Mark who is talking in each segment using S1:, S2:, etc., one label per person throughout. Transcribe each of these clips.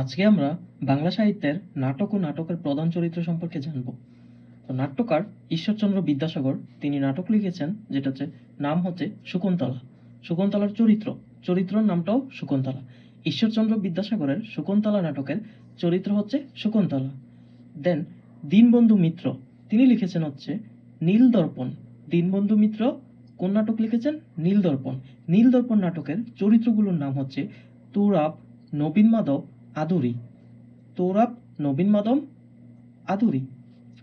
S1: আজকে আমরা বাংলা সাহিত্যের নাটক ও নাটকের প্রধান চরিত্র সম্পর্কে জানব। তো নাট্যকার ঈশ্বরচন্দ্র বিদ্যাসাগর, তিনি নাটক লিখেছেন, যেটা হচ্ছে, নাম হচ্ছে শকুন্তলা। শকুন্তলার চরিত্র, চরিত্রর নামটাও শকুন্তলা। ঈশ্বরচন্দ্র বিদ্যাসাগরের শকুন্তলা নাটকের চরিত্র হচ্ছে শকুন্তলা। দেন দীনবন্ধু মিত্র, তিনি লিখেছেন হচ্ছে নীল দর্পণ দীনবন্ধু মিত্র কোন নাটক লিখেছেন? নীল দর্পণ নীল দর্পণ নাটকের চরিত্রগুলোর নাম হচ্ছে তুরাব নবীন মাধব আদুরি। তৌরাব, নবীন মাধব আদুরি।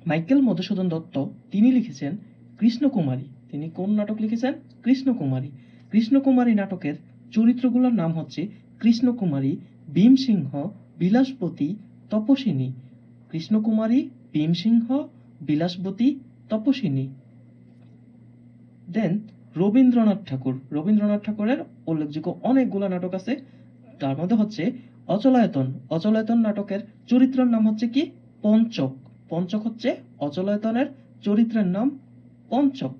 S1: মাইকেল মধুসূদন দত্ত, তিনি লিখেছেন কৃষ্ণকুমারী। তিনি কোন নাটক লিখেছেন? কৃষ্ণকুমারী। কৃষ্ণকুমারী নাটকের চরিত্রগুলোর নাম হচ্ছে কৃষ্ণকুমারী, ভীমসিংহ, বিলাসবতী তপসিনী কৃষ্ণকুমারী, ভীমসিংহ, বিলাসবতী তপসিনী দেন রবীন্দ্রনাথ ঠাকুর। রবীন্দ্রনাথ ঠাকুরের উল্লেখযোগ্য অনেকগুলো নাটক আছে। তার মধ্যে হচ্ছে অচলায়তন অচলায়তন নাটকের চরিত্রের নাম হচ্ছে কি? পঞ্চক। পঞ্চক হচ্ছে অচলায়তনের চরিত্রের নাম পঞ্চক।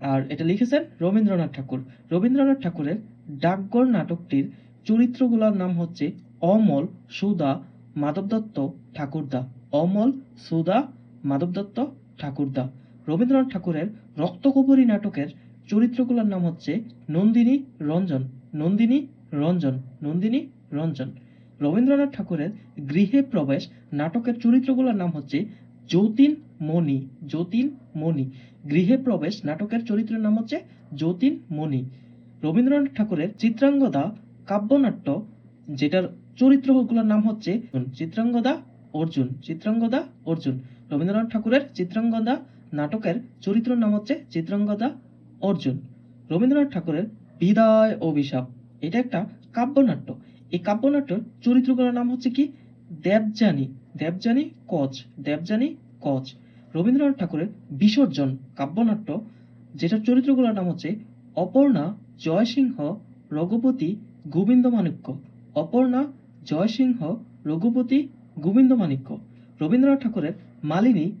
S1: আর এটা লিখেছেন রবীন্দ্রনাথ ঠাকুর। রবীন্দ্রনাথ ঠাকুরের ডাকঘর নাটকটির চরিত্রগুলোর নাম হচ্ছে অমল সুদা মাধব দত্ত, ঠাকুরদা। অমল সুদা মাধব দত্ত, ঠাকুরদা। রবীন্দ্রনাথ ঠাকুরের রক্তকবরী নাটকের চরিত্রগুলোর নাম হচ্ছে নন্দিনী রঞ্জন। নন্দিনী রঞ্জন। নন্দিনী রঞ্জন। রবীন্দ্রনাথ ঠাকুরের গৃহে প্রবেশ নাটকের চরিত্রগুলোর নাম হচ্ছে যতীন মণি যতীন মণি। গৃহে প্রবেশ নাটকের চরিত্রের নাম হচ্ছে যতীন মণি। রবীন্দ্রনাথ ঠাকুরের চিত্রাঙ্গদা কাব্যনাট্য, যেটার চরিত্রগুলোর নাম হচ্ছে চিত্রাঙ্গদা অর্জুন চিত্রাঙ্গদা অর্জুন। রবীন্দ্রনাথ ঠাকুরের চিত্রাঙ্গদা নাটকের চরিত্রের নাম হচ্ছে চিত্রাঙ্গদা অর্জুন। রবীন্দ্রনাথ ঠাকুরের বিদায় অভিশাপ, এটা একটা কাব্যনাট্য। এই কাব্যনাট্যর চরিত্রগুলোর নাম হচ্ছে কি? দেবযানী। দেবযানী কচ। দেবযানী কচ। রবীন্দ্রনাথ ঠাকুরের বিসর্জন কাব্যনাট্য, যেটার চরিত্রগুলোর নাম হচ্ছে অপর্ণা জয়সিংহ রঘুপতি গোবিন্দ গোবিন্দমাণিক্য অপর্ণা জয়সিংহ রঘুপতি গোবিন্দ গোবিন্দমাণিক্য রবীন্দ্রনাথ ঠাকুরের মালিনী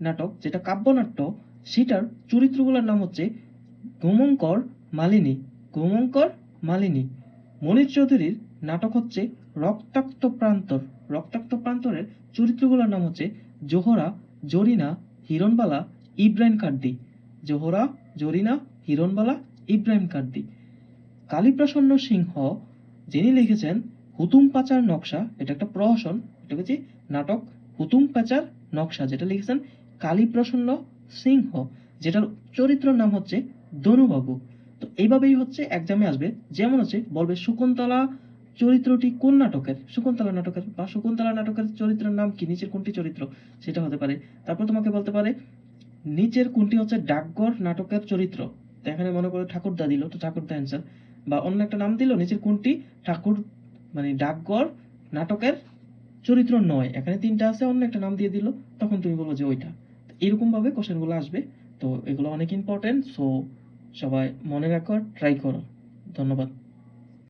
S1: নাটক, যেটা কাব্যনাট্য, সেটার চরিত্রগুলোর নাম হচ্ছে গোমঙ্কর মালিনী। গোমঙ্কর মালিনী। মনির চৌধুরীর নাটক হচ্ছে রক্তাক্ত প্রান্তর। রক্তাক্ত প্রান্তরের চরিত্রগুলোর নাম হচ্ছে জোহরা, জরিনা, হিরণবালা, ইব্রাহিম কার্দি জোহরা, জরিনা, হিরণবালা, ইব্রাহিম কার্দি কালীপ্রসন্ন সিংহ, যিনি লিখেছেন হুতুম পাচার নকশা, এটা একটা প্রহসন এটা হচ্ছে নাটক হুতুম পাচার নকশা, যেটা লিখেছেন কালীপ্রসন্ন সিংহ, যেটার চরিত্রের নাম হচ্ছে দনুবাবু। তো এইভাবেই হচ্ছে এক্সামে আসবে। যেমন হচ্ছে বলবে শকুন্তলা চরিত্রটি কোন নাটকের? শকুন্তলা নাটকের। বা শকুন্তলা নাটকের চরিত্রের নাম কি? নিচের কোনটি চরিত্র? সেটা হতে পারে। তারপর তোমাকে বলতে পারে, নিচের কোনটি হচ্ছে ডাকঘর নাটকের চরিত্র? এখানে মনে করে ঠাকুরদা দিল, তো ঠাকুরদা অ্যান্সার বা অন্য একটা নাম দিল, নিচের কোনটি? ঠাকুর মানে ডাকঘর নাটকের চরিত্র নয়। এখানে তিনটা আছে, অন্য একটা নাম দিয়ে দিল, তখন তুমি বলব যে ওইটা। তো এরকম ভাবে কোশ্চেনগুলো আসবে। তো এগুলো অনেক ইম্পর্টেন্ট সো সবাই মনে রাখো ট্রাই করো। ধন্যবাদ।